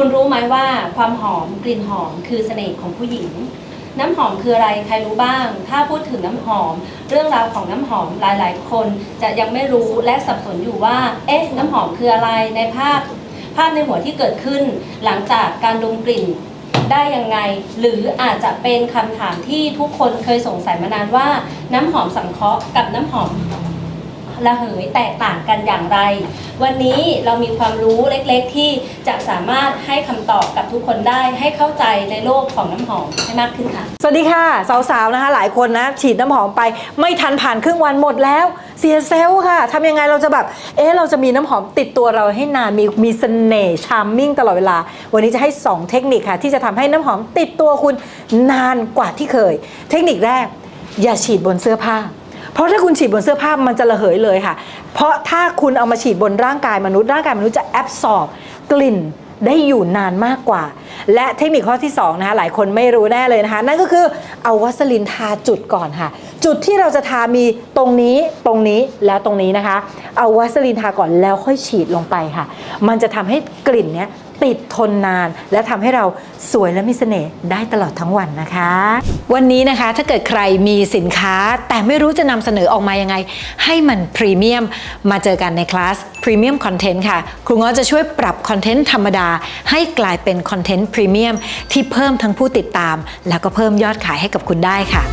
คุณรู้ไหมว่าความหอมกลิ่นหอมคือเสน่ห์ของผู้หญิง น้ำหอมคืออะไรใครรู้บ้าง ถ้าพูดถึงน้ำหอม เรื่องราวของน้ำหอมหลายๆ คนจะยังไม่รู้และสับสนอยู่ว่าเอ๊ะน้ำหอมคืออะไรในภาพ ภาพในหัวที่เกิดขึ้น หลังจากการดมกลิ่นได้ยังไง หรืออาจจะเป็นคำถามที่ทุกคนเคยสงสัยมานานว่าน้ำหอมสังเคราะห์กับน้ำหอม ระเหยแตกต่างกันอย่างไร วันนี้เรามีความรู้เล็กๆ ที่จะสามารถให้คำตอบกับทุกคนได้ให้เข้าใจในโลกของน้ำหอมให้มากขึ้นค่ะ สวัสดีค่ะ สาวๆนะคะ หลายคนนะ ฉีดน้ำหอมไปไม่ทันผ่านครึ่งวันหมดแล้ว เสียเซลล์ค่ะทำยังไงเราจะแบบ เอ๊ะเราจะมีน้ำหอมติดตัวเราให้นานมีมีเสน่ห์ชาร์มมิ่งตลอดเวลา วันนี้จะให้ 2 เทคนิคค่ะ ที่จะทำให้น้ำหอมติดตัวคุณนานกว่าที่เคย เทคนิคแรก อย่าฉีดบนเสื้อผ้า เพราะถ้าคุณฉีดบนเสื้อผ้ามันจะระเหยเลยค่ะ เพราะถ้าคุณเอามาฉีดบนร่างกายมนุษย์ร่างกายมนุษย์จะแอบสอบกลิ่นได้อยู่นานมากกว่า และเทคนิคข้อที่2นะคะหลายคนไม่รู้แน่เลยนะคะ นั่นก็คือเอาวัสลินทาจุดก่อนค่ะ จุดที่เราจะทามีตรงนี้ตรงนี้แล้วตรงนี้นะคะ เอาวัสลินทาก่อนแล้วค่อยฉีดลงไปค่ะ มันจะทำให้กลิ่นเนี้ยติดทนนาน และทำให้เราสวยและมีเสน่ห์ได้ตลอดทั้งวันนะคะ วันนี้นะคะถ้าเกิดใครมีสินค้า แต่ไม่รู้จะนำเสนอออกมายังไง ให้มันพรีเมียมมาเจอกันในคลาสพรีเมียมคอนเทนต์ค่ะ ครูง้อจะช่วยปรับคอนเทนต์ธรรมดา ให้กลายเป็นคอนเทนต์พรีเมียมที่เพิ่มทั้งผู้ติดตาม แล้วก็เพิ่มยอดขายให้กับคุณได้ค่ะ